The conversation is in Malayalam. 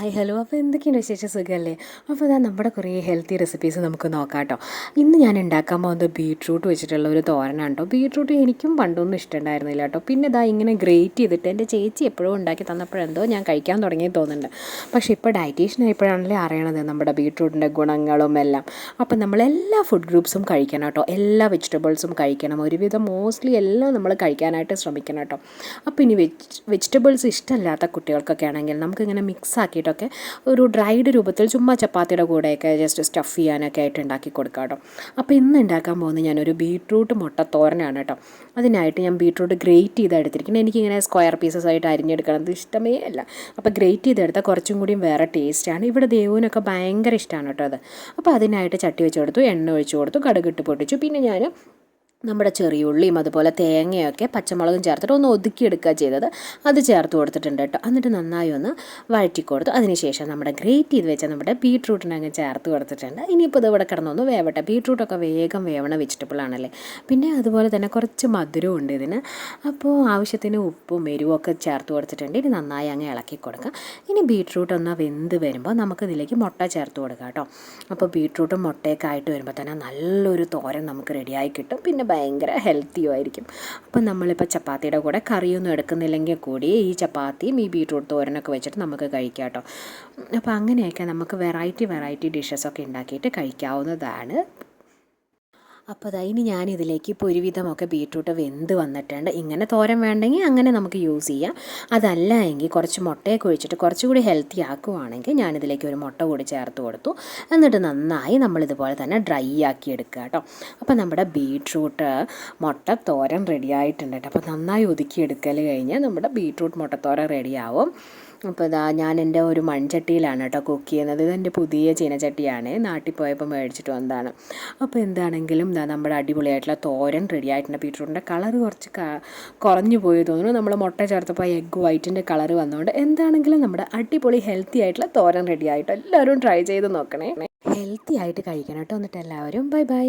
ഹായ് ഹലോ അപ്പോൾ എന്തൊക്കെയാണ് വിശേഷം? സുഖമല്ലേ അപ്പോൾ ഇതാ നമ്മുടെ കുറേ ഹെൽത്തി റെസിപ്പീസ് നമുക്ക് നോക്കാം കേട്ടോ. ഇന്ന് ഞാൻ ഉണ്ടാക്കാൻ പോകുന്നത് ബീട്രൂട്ട് വെച്ചിട്ടുള്ള ഒരു തോരനാണ് കേട്ടോ. ബീട്രൂട്ട് എനിക്കും പണ്ടൊന്നും ഇഷ്ടമുണ്ടായിരുന്നില്ല കേട്ടോ. പിന്നെ ഇതാ ഇങ്ങനെ ഗ്രേറ്റ് ചെയ്തിട്ട് എന്റെ ചേച്ചി എപ്പോഴും ഉണ്ടാക്കി തന്നപ്പോഴെന്തോ ഞാൻ കഴിക്കാൻ തുടങ്ങി തോന്നുന്നുണ്ട്. പക്ഷേ ഇപ്പോൾ ഡയറ്റീഷ്യൻ ആയപ്പോഴാണല്ലേ അറിയണത് നമ്മുടെ ബീട്രൂട്ടിന്റെ ഗുണങ്ങളും എല്ലാം. അപ്പം നമ്മൾ എല്ലാ ഫുഡ് ഗ്രൂപ്പ്സും കഴിക്കണം കേട്ടോ. എല്ലാ വെജിറ്റബിൾസും കഴിക്കണം. ഒരുവിധം മോസ്റ്റ്ലി എല്ലാം നമ്മൾ കഴിക്കാനായിട്ട് ശ്രമിക്കണം കേട്ടോ. അപ്പോൾ ഇനി വെജ് വെജിറ്റബിൾസ് ഇഷ്ടമല്ലാത്ത കുട്ടികൾക്കൊക്കെ ആണെങ്കിൽ നമുക്കിങ്ങനെ മിക്സ് ആക്കിയിട്ടൊക്കെ ഒരു ഡ്രൈഡ് രൂപത്തിൽ ചുമ്മാ ചപ്പാത്തിയുടെ കൂടെയൊക്കെ ജസ്റ്റ് സ്റ്റഫ് ചെയ്യാനൊക്കെ ആയിട്ട് ഉണ്ടാക്കി കൊടുക്കാം കേട്ടോ. അപ്പോൾ ഇന്ന് ഉണ്ടാക്കാൻ പോകുന്നത് ഞാനൊരു ബീട്രൂട്ട് മുട്ട തോരനാണ് കേട്ടോ. അതിനായിട്ട് ഞാൻ ബീട്രൂട്ട് ഗ്രേറ്റ് ചെയ്ത് എടുത്തിരിക്കുന്നത് എനിക്കിങ്ങനെ സ്ക്വയർ പീസസ് ആയിട്ട് അരിഞ്ഞെടുക്കണത് ഇഷ്ടമേ അല്ല. അപ്പോൾ ഗ്രേറ്റ് ചെയ്തെടുത്താൽ കുറച്ചും കൂടിയും വേറെ ടേസ്റ്റാണ് ഇവിടെ ദേവുവിനൊക്കെ ഭയങ്കര ഇഷ്ടമാണ് കേട്ടോ അത്. അപ്പോൾ അതിനായിട്ട് ചട്ടി വെച്ച് കൊടുത്തു എണ്ണ ഒഴിച്ചു കൊടുത്തു കടുകിട്ട് പൊട്ടിച്ചു. പിന്നെ ഞാൻ നമ്മുടെ ചെറിയ ഉള്ളിയും അതുപോലെ തേങ്ങയൊക്കെ പച്ചമുളകും ചേർത്തിട്ട് ഒന്ന് ഒതുക്കിയെടുക്കുക ചെയ്തത്. അത് ചേർത്ത് കൊടുത്തിട്ടുണ്ട് കേട്ടോ. എന്നിട്ട് നന്നായി ഒന്ന് വഴറ്റി കൊടുത്തു. അതിനുശേഷം നമ്മുടെ ഗ്രേറ്റ് ചെയ്ത് വെച്ച നമ്മുടെ ബീട്രൂട്ടിനങ്ങ് ചേർത്ത് കൊടുത്തിട്ടുണ്ട്. ഇനിയിപ്പോൾ ഇത് ഇവിടെ കിടന്നൊന്ന് വേവട്ടെ. ബീട്രൂട്ടൊക്കെ വേഗം വേവണ വെജിറ്റബിൾ ആണല്ലേ. പിന്നെ അതുപോലെ തന്നെ കുറച്ച് മധുരവും ഉണ്ട് ഇതിന്. അപ്പോൾ ആവശ്യത്തിന് ഉപ്പും എരിവും ഒക്കെ ചേർത്ത് കൊടുത്തിട്ടുണ്ട്. ഇനി നന്നായി അങ്ങ് ഇളക്കി കൊടുക്കാം. ഇനി ബീട്രൂട്ട് ഒന്ന് വെന്ത് വരുമ്പോൾ നമുക്ക് ഇതിലേക്ക് മുട്ട ചേർത്ത് കൊടുക്കാം കേട്ടോ. അപ്പോൾ ബീട്രൂട്ടും മുട്ടയൊക്കെ ആയിട്ട് വരുമ്പോൾ തന്നെ നല്ലൊരു തോരൻ നമുക്ക് റെഡിയായി കിട്ടും. പിന്നെ ഭയങ്കര ഹെൽത്തിയും ആയിരിക്കും. അപ്പം നമ്മളിപ്പോൾ ചപ്പാത്തിയുടെ കൂടെ കറിയൊന്നും എടുക്കുന്നില്ലെങ്കിൽ കൂടി ഈ ചപ്പാത്തിയും ഈ ബീട്രൂട്ട് തോരനൊക്കെ വെച്ചിട്ട് നമുക്ക് കഴിക്കാം കേട്ടോ. അപ്പോൾ അങ്ങനെയൊക്കെ നമുക്ക് വെറൈറ്റി വെറൈറ്റി ഡിഷസൊക്കെ ഉണ്ടാക്കിയിട്ട് കഴിക്കാവുന്നതാണ്. അപ്പോൾ അതാ ഇനി ഞാനിതിലേക്ക് ഇപ്പോൾ ഒരുവിധമൊക്കെ ബീട്രൂട്ട് വെന്ത് വന്നിട്ടുണ്ട്. ഇങ്ങനെ തോരൻ വേണ്ടെങ്കിൽ അങ്ങനെ നമുക്ക് യൂസ് ചെയ്യാം. അതല്ല എങ്കിൽ കുറച്ച് മുട്ടയൊക്കെ ഒഴിച്ചിട്ട് കുറച്ചുകൂടി ഹെൽത്തി ആക്കുവാണെങ്കിൽ ഞാനിതിലേക്ക് ഒരു മുട്ട കൂടി ചേർത്ത് കൊടുത്തു. എന്നിട്ട് നന്നായി നമ്മളിതുപോലെ തന്നെ ഡ്രൈ ആക്കി എടുക്കുക കേട്ടോ. അപ്പോൾ നമ്മുടെ ബീട്രൂട്ട് മുട്ട തോരൻ റെഡി ആയിട്ടുണ്ട് കേട്ടോ. അപ്പോൾ നന്നായി ഒതുക്കി എടുക്കൽ കഴിഞ്ഞാൽ നമ്മുടെ ബീട്രൂട്ട് മുട്ടത്തോരൻ റെഡിയാവും അപ്പോൾ ഇതാ ഞാൻ എന്റെ ഒരു മൺചട്ടിയിലാണ് കേട്ടോ കുക്ക് ചെയ്യുന്നത്. ഇതെന്റെ പുതിയ ചീനച്ചട്ടിയാണ്. നാട്ടിൽ പോയപ്പോൾ മേടിച്ചിട്ട് വന്നതാണ്. അപ്പോൾ എന്താണെങ്കിലും ഇതാ നമ്മുടെ അടിപൊളിയായിട്ടുള്ള തോരൻ റെഡി ആയിട്ടുണ്ട്. ബീട്രൂട്ടിന്റെ കളർ കുറച്ച് കുറഞ്ഞു പോയി തോന്നുന്നു. നമ്മൾ മുട്ട ചേർത്തപ്പോൾ എഗ്ഗ് വൈറ്റിന്റെ കളർ വന്നുകൊണ്ട് എന്താണെങ്കിലും നമ്മുടെ അടിപൊളി ഹെൽത്തി ആയിട്ടുള്ള തോരൻ റെഡി ആയിട്ട് എല്ലാവരും ട്രൈ ചെയ്ത് നോക്കണേ. ഹെൽത്തി ആയിട്ട് കഴിക്കണം കേട്ടോ. എന്നിട്ട് എല്ലാവരും ബൈ ബൈ